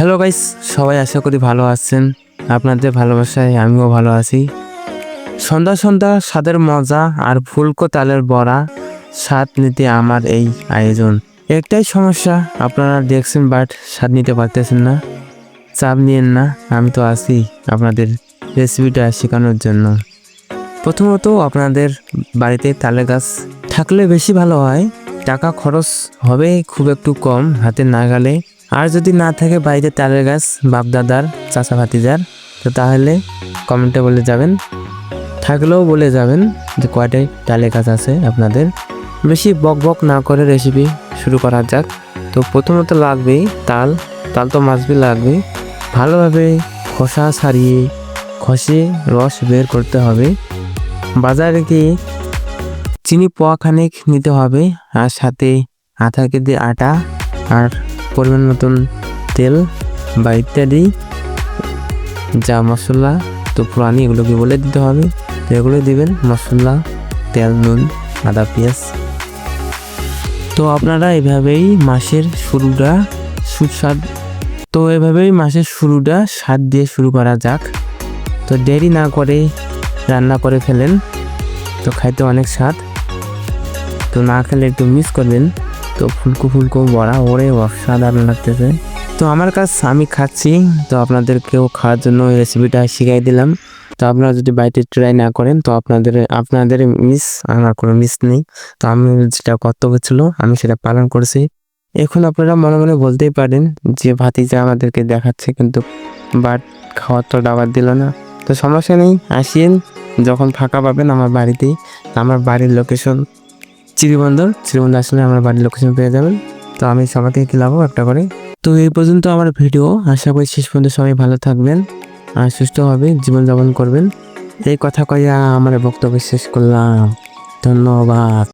Hello guys সবাই আশা করি ভালো আছেন। আপনাদের ভালোবাসায় আমিও ভালো আছি। সন্ধ্যা সন্ধ্যা স্বাদের মজা আর ফুলকো তালের বড়া স্বাদ নিতে আমার এই আয়োজন। একটাই সমস্যা, আপনারা দেখছেন বাট স্বাদ নিতে পারতেছেন না। চাপ নিয়েন না, আমি তো আছি আপনাদের রেসিপিটা শেখানোর জন্য। প্রথমত আপনাদের বাড়িতে তালের গাছ থাকলে বেশি ভালো হয়। টাকা খরচ হবে খুব একটু কম, হাতে নাগালে আর যদি না থাকে বাড়িতে তালের গাছ, বাপদাদার চাচা ভাতিজার তো তাহলে কমেন্টে বলে যাবেন। থাকলেও বলে যাবেন যে কয়টাই তালের গাছ আছে আপনাদের। বেশি বক বক না করে রেসিপি শুরু করা যাক। তো প্রথমত লাগবে তাল। তাল তো মাছবি লাগবে। ভালোভাবে খোসা ছাড়িয়ে, খসে রস বের করতে হবে। বাজারে গিয়ে চিনি পোয়াখানেক নিতে হবে। আর সাথে আধা কেজি আটা আর পরিমাণ মতন তেল বা ইত্যাদি, যা মশলা, তো পুরানি এগুলোকে বলে দিতে হবে। তো এগুলো দিবেন, মশলা, তেল, নুন, আদা, পেঁয়াজ। তো আপনারা এভাবেই মাসের শুরুটা সুস্বাদ, তো এভাবেই মাসের শুরুটা স্বাদ দিয়ে শুরু করা যাক। তো দেরি না করে রান্না করে ফেলেন, তো খাইতে অনেক স্বাদ। তো না খেলে একটু মিস করবেন। তো ফুলকো ফুলকো বড়া ওরে অসাধারণ লাগতেছে। তো আমার কাছ আমি খাচ্ছি, তো আপনাদেরকেও খাওয়ার জন্য রেসিপিটা শিখাই দিলাম। তো আপনারা যদি বাড়িতে ট্রাই না করেন, তো আপনাদের আপনাদের মিস আমার কোনো মিস নেই। তো আমি যেটা কর্তব্য ছিল, আমি সেটা পালন করেছি। এখন আপনারা মনে মনে বলতেই পারেন যে ভাতিজা আমাদেরকে দেখাচ্ছে, কিন্তু বাট খাওয়ার তো দাবার দিল না। তো সমস্যা নেই আসিয়েন যখন ফাঁকা পাবেন আমার বাড়িতেই। আমার বাড়ির লোকেশন চিরিবন্দর। চিরিবন্দর আসলে আমার বাড়ির লোকেশন পেয়ে যাবেন। তো আমি সবাইকে খেলাবো একটা করে। তো এই পর্যন্ত আমার ভিডিও আশা করি শেষ পর্যন্ত সবাই ভালো থাকবেন আর সুস্থভাবে জীবনযাপন করবেন। এই কথা কইয়া আমার বক্তব্য শেষ করলাম। ধন্যবাদ।